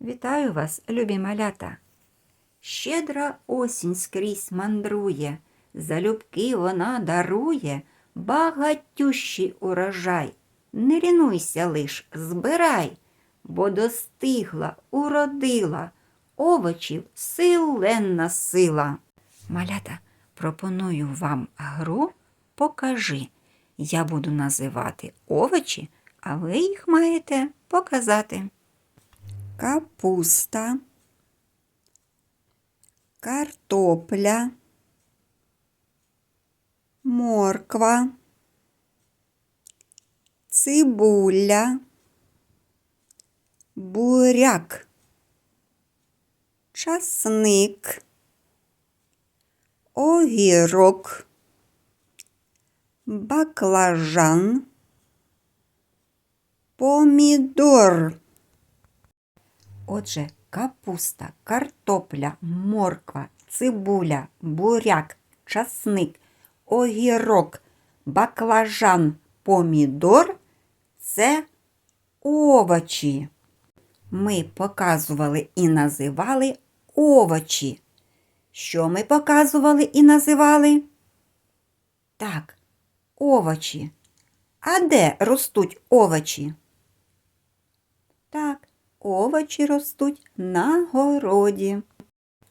Вітаю вас, любі малята. Щедра осінь скрізь мандрує, залюбки вона дарує багатющий урожай. Не рінуйся лиш, збирай, бо достигла, уродила, овочів силенна сила. Малята, пропоную вам гру покажи. Я буду називати овочі, а ви їх маєте показати. Капуста, картопля, морква, цибуля, буряк, часник, огірок, баклажан, помідор. Отже, капуста, картопля, морква, цибуля, буряк, часник, огірок, баклажан, помідор це овочі. Ми показували і називали овочі. Що ми показували і називали? Так, овочі. А де ростуть овочі? Так, овочі ростуть на городі.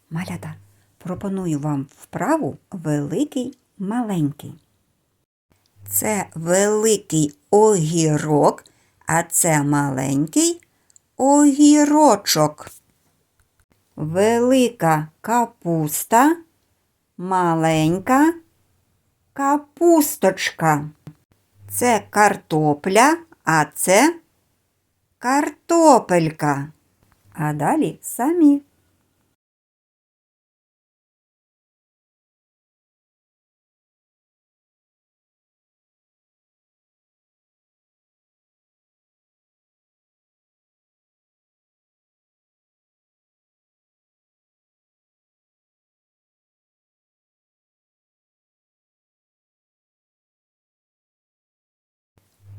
Малята, пропоную вам вправу великий маленький. Це великий огірок, а це маленький огірочок. Велика капуста, маленька капусточка. Це картопля, а це картопелька. А далі самі.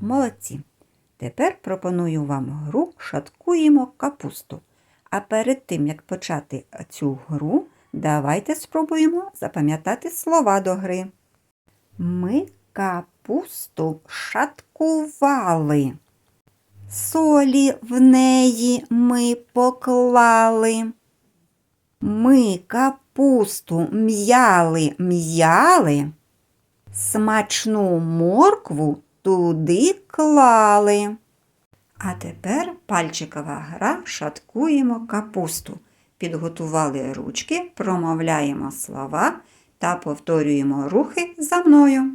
Молодці. Тепер пропоную вам гру Шаткуємо капусту. А перед тим, як почати цю гру, давайте спробуємо запам'ятати слова до гри. Ми капусту шаткували. Солі в неї ми поклали. Ми капусту м'яли м'яли, смачну моркву туди клали. А тепер пальчикова гра шаткуємо капусту. Підготували ручки, промовляємо слова та повторюємо рухи за мною.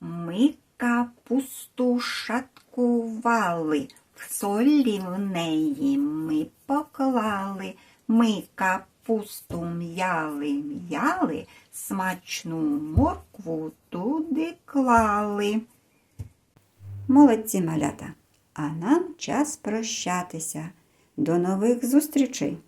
Ми капусту шаткували, в солі в неї ми поклали. Ми капусту м'яли, м'яли, смачну моркву туди клали. Молодці малята, а нам час прощатися. До нових зустрічей!